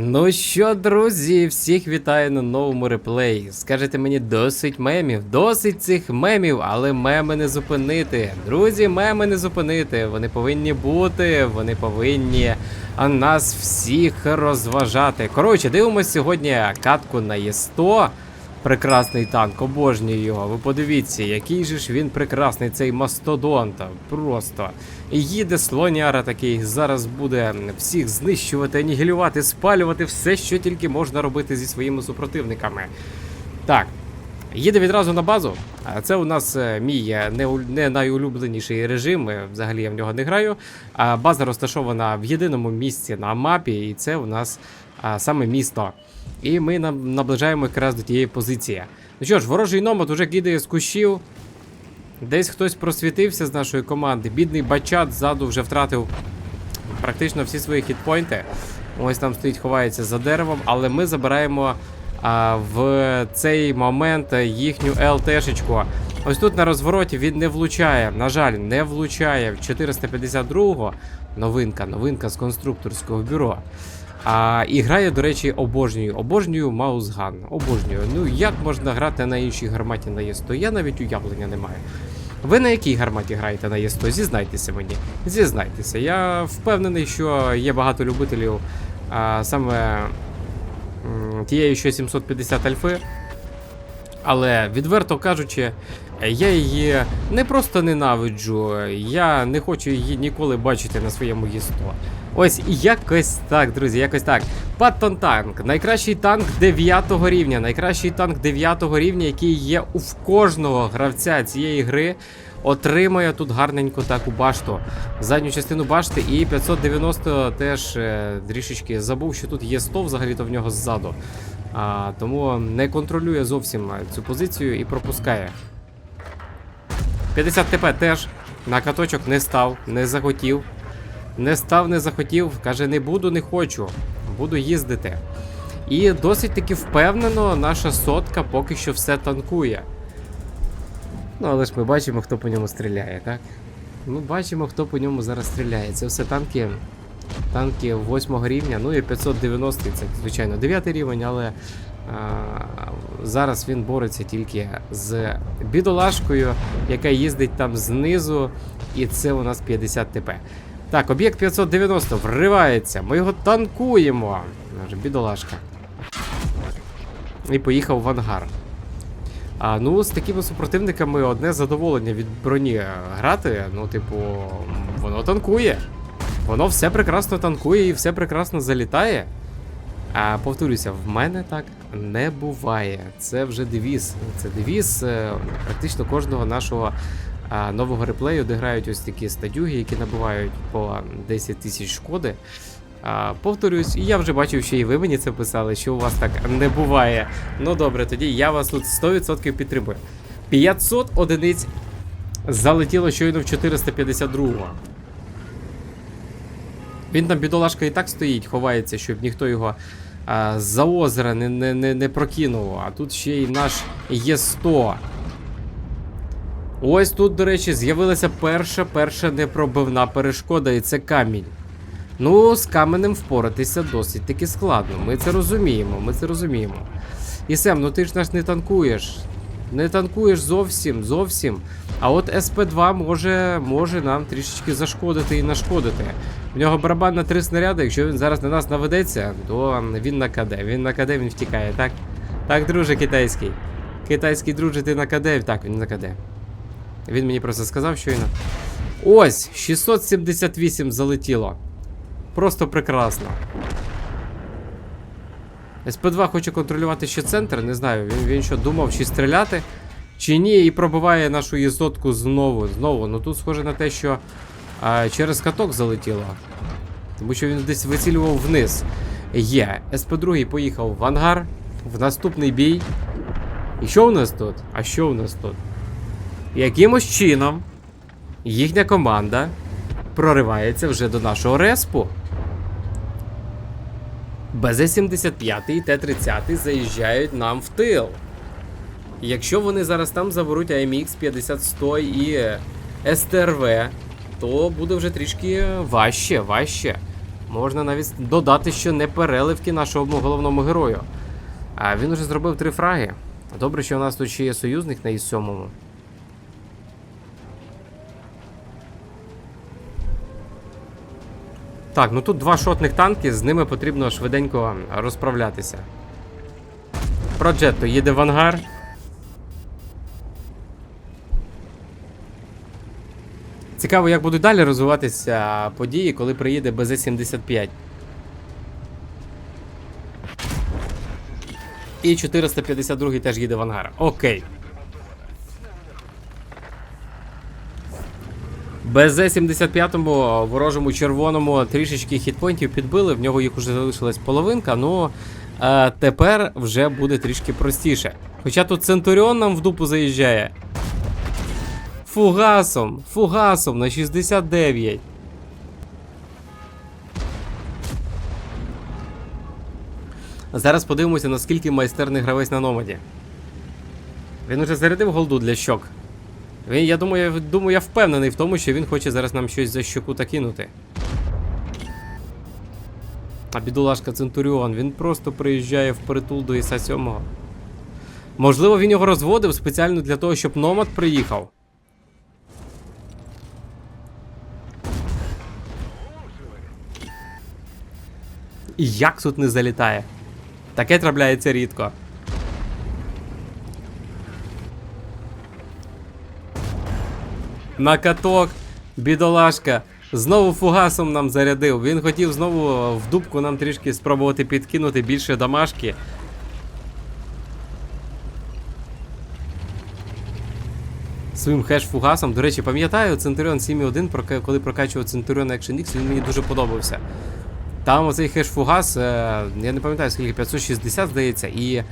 Ну що, друзі, всіх вітаю на новому реплеї. Скажете мені досить мемів, досить цих мемів, але меми не зупинити. Друзі, меми не зупинити. Вони повинні бути, вони повинні нас всіх розважати. Коротше, дивимося сьогодні катку на Є100. Прекрасний танк, обожнюю його. Ви подивіться, який же ж він прекрасний, цей мастодонт. Просто. Їде слоняра такий, зараз буде всіх знищувати, анігілювати, спалювати все, що тільки можна робити зі своїми супротивниками. Так. Їде відразу на базу. Це у нас е, мій е, не, найулюбленіший режим. е, Взагалі я в нього не граю. База розташована в єдиному місці на мапі, і це у нас саме місто. І ми нам наближаємо якраз до тієї позиції. Ну що ж, ворожий номад уже кидає з кущів. Десь хтось просвітився з нашої команди. Бідний бачат ззаду вже втратив практично всі свої хітпойнти. Ось там стоїть, ховається за деревом, але ми забираємо а, в цей момент їхню ЛТшечку. Ось тут на розвороті він не влучає. На жаль, не влучає в 452-го. Новинка, новинка з конструкторського бюро. А, і грає, до речі, обожнюю. Обожнюю Маузган. Обожнюю. Ну як можна грати на іншій гарматі на Є100? Я навіть уявлення не маю. Ви на якій гарматі граєте на Є100? Зізнайтеся мені. Зізнайтеся. Я впевнений, що є багато любителів а, саме тієї, що 750 альфи. Але відверто кажучи, я її не просто ненавиджу, я не хочу її ніколи бачити на своєму Є100. Ось якось так, друзі, якось так. Паттон танк. Найкращий танк 9 рівня. Найкращий танк 9 рівня, який є у кожного гравця цієї гри. Отримає тут гарненьку таку башту. Задню частину башти і 590 теж е, трішечки забув, що тут є 100 взагалі-то в нього ззаду. А, тому не контролює зовсім е, цю позицію і пропускає. 50 ТП теж на каточок не став, не захотів. Не став, не захотів, каже, не буду, не хочу. Буду їздити. І досить таки впевнено, наша сотка поки що все танкує. Ну, але ж ми бачимо, хто по ньому стріляє, так? Ми бачимо, хто по ньому зараз стріляє. Це все танки. Танки 8 рівня, ну і 590 це, звичайно, 9 рівень, але а, зараз він бореться тільки з бідолашкою, яка їздить там знизу, і це у нас 50 ТП. Так, об'єкт 590 вривається. Ми його танкуємо. Бідолашка. І поїхав в ангар. А, ну, з такими супротивниками одне задоволення від броні е, грати. Ну, типу, воно танкує. Воно все прекрасно танкує і все прекрасно залітає. А повторюся, в мене так не буває. Це вже девіз. Це девіз е, практично кожного нашого нового реплею, де грають ось такі стадюги, які набувають по 10 тисяч шкоди. А, повторюсь, і я вже бачив, що і ви мені це писали, що у вас так не буває. Ну добре, тоді я вас тут 100% підтримую. 500 одиниць залетіло щойно в 452-го. Він там бідолашка і так стоїть, ховається, щоб ніхто його а, за озера не, не, не, не прокинув. А тут ще й наш Є100. Ось тут, до речі, з'явилася перша перша непробивна перешкода, і це камінь. Ну, з каменем впоратися досить таки складно. Ми це розуміємо, ми це розуміємо. І Сем, ну ти ж наш не танкуєш. Не танкуєш зовсім, зовсім. А от СП2 може, може нам трішечки зашкодити і нашкодити. В нього барабан на три снаряди, якщо він зараз на нас наведеться, то він на КД. Він на КД, він втікає, так? Так, друже китайський. Китайський друже, ти на КД. Так, він на КД. Він мені просто сказав щойно. Ось, 678 залетіло. Просто прекрасно. СП2 хоче контролювати ще центр, не знаю, він, він що думав, чи стріляти, чи ні, і пробиває нашу єзотку знову. Знову. Ну тут схоже на те, що а, через каток залетіло. Тому що він десь вицілював вниз. Є. СП2 поїхав в ангар, в наступний бій. І що у нас тут? А що у нас тут? Якимось чином їхня команда проривається вже до нашого респу. БЗ-75 і Т-30 заїжджають нам в тил. Якщо вони зараз там заберуть AMX 50-100 і СТРВ, то буде вже трішки важче, важче. Можна навіть додати, що не переливки нашому головному герою. А він уже зробив три фраги. Добре, що у нас тут ще є союзник на І-7. Так, ну тут два шотних танки, з ними потрібно швиденько розправлятися. Проджетто їде в ангар. Цікаво, як будуть далі розвиватися події, коли приїде БЗ-75. І 452 теж їде в ангар. Окей. БЗ-75 ворожому червоному трішечки хітпойнтів підбили, в нього їх вже залишилась половинка, ну е, тепер вже буде трішки простіше. Хоча тут Центуріон нам в дупу заїжджає. Фугасом, фугасом на 69. Зараз подивимося, наскільки майстерний гравець на номаді. Він уже зарядив голду для щок. Він, я думаю, я думаю, я впевнений в тому, що він хоче зараз нам щось за щоку та кинути. А бідолашка Центуріон, він просто приїжджає впритул до Іса 7. Можливо, він його розводив спеціально для того, щоб Номад приїхав. І як тут не залітає? Таке трапляється рідко. На каток, бідолашка. Знову фугасом нам зарядив. Він хотів знову в дубку нам трішки спробувати підкинути більше дамашки. Своїм хеш-фугасом. До речі, пам'ятаю Центуріон 7.1, прока- коли прокачував Центуріон Action X, він мені дуже подобався. Там оцей хеш-фугас, е, я не пам'ятаю скільки, 560, здається, і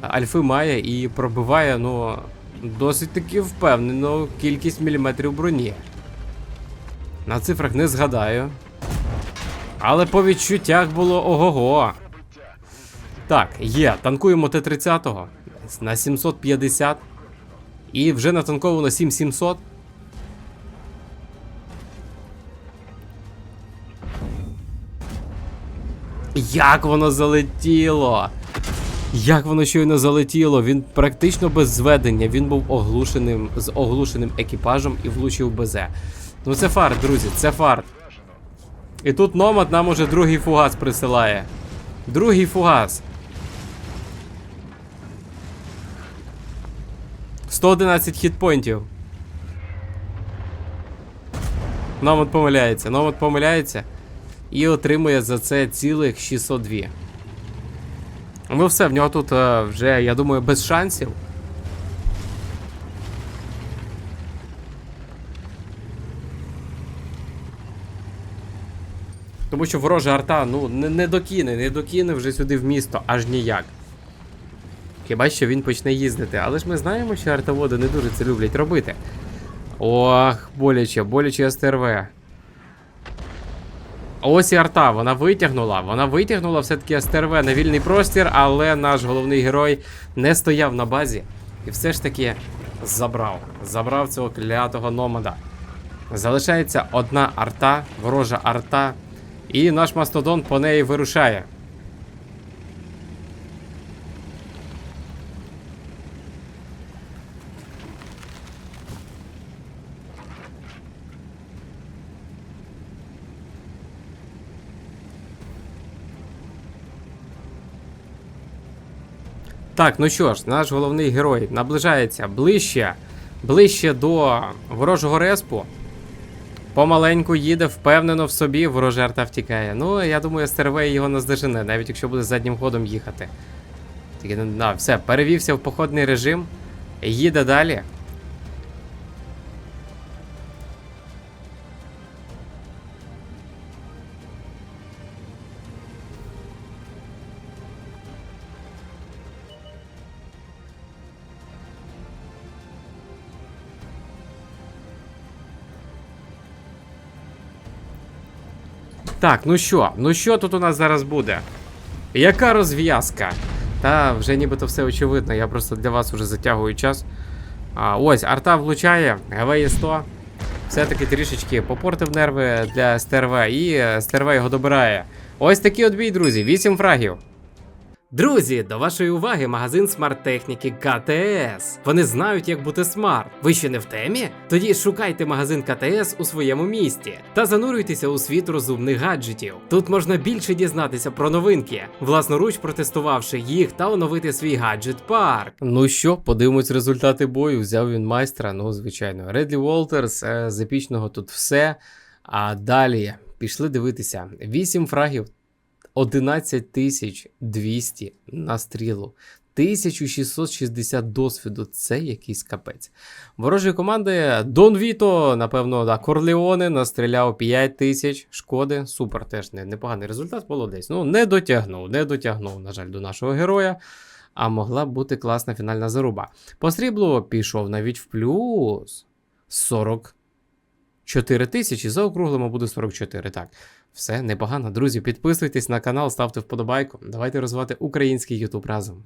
альфи має і пробиває, ну, досить таки впевнено кількість міліметрів броні. На цифрах не згадаю. Але по відчуттях було ого-го. Так, є, танкуємо Т-30 на 750. І вже натанковано 7700. Як воно залетіло? Як воно щойно залетіло? Він практично без зведення. Він був оглушеним з оглушеним екіпажем і влучив БЗ. Ну це фарт, друзі, це фарт. І тут Номад нам уже другий фугас присилає. Другий фугас. 111 хітпойнтів. Номад помиляється. Номад помиляється. І отримує за це цілих 602. Ну все, в нього тут е, вже, я думаю, без шансів. Тому що ворожа арта, ну, не, не докине, не докине вже сюди в місто, аж ніяк. Хіба що він почне їздити, але ж ми знаємо, що артоводи не дуже це люблять робити. Ох, боляче, боляче СТРВ. Ось і арта, вона витягнула. Вона витягнула все-таки СТРВ на вільний простір, але наш головний герой не стояв на базі і все ж таки забрав. Забрав цього клятого номада. Залишається одна арта, ворожа арта, і наш мастодон по неї вирушає. Так, ну що ж, наш головний герой наближається ближче, ближче до ворожого респу. Помаленьку їде, впевнено в собі, ворожа арта втікає. Ну, я думаю, Стервей його наздожене, навіть якщо буде заднім ходом їхати. Тільки, на, все, перевівся в походний режим, їде далі. Так, ну що, ну що тут у нас зараз буде? Яка розв'язка? Та вже нібито все очевидно, я просто для вас вже затягую час. А, ось, арта влучає, ГВ 100. Все-таки трішечки попортив нерви для СТРВ, і стерве його добирає. Ось такий от бій, друзі, 8 фрагів. Друзі, до вашої уваги магазин смарт-техніки КТС. Вони знають, як бути смарт. Ви ще не в темі? Тоді шукайте магазин КТС у своєму місті та занурюйтеся у світ розумних гаджетів. Тут можна більше дізнатися про новинки, власноруч протестувавши їх та оновити свій гаджет парк. Ну що, подивимось результати бою. Взяв він майстра. Ну, звичайно, Редлі Волтерс, е, з епічного тут все. А далі пішли дивитися: 8 фрагів. 11 тисяч 200 на стрілу. 1660 досвіду це якийсь капець. Ворожої команди Дон Віто, напевно, да, Корлеоне настріляв 5 тисяч шкоди. Супер, теж не, непоганий результат, молодець. Ну, не дотягнув, не дотягнув, на жаль, до нашого героя. А могла б бути класна фінальна заруба. По сріблу пішов навіть в плюс 44 тисячі. Заокруглимо буде 44. Так, все непогано. Друзі, підписуйтесь на канал, ставте вподобайку. Давайте розвивати український YouTube разом.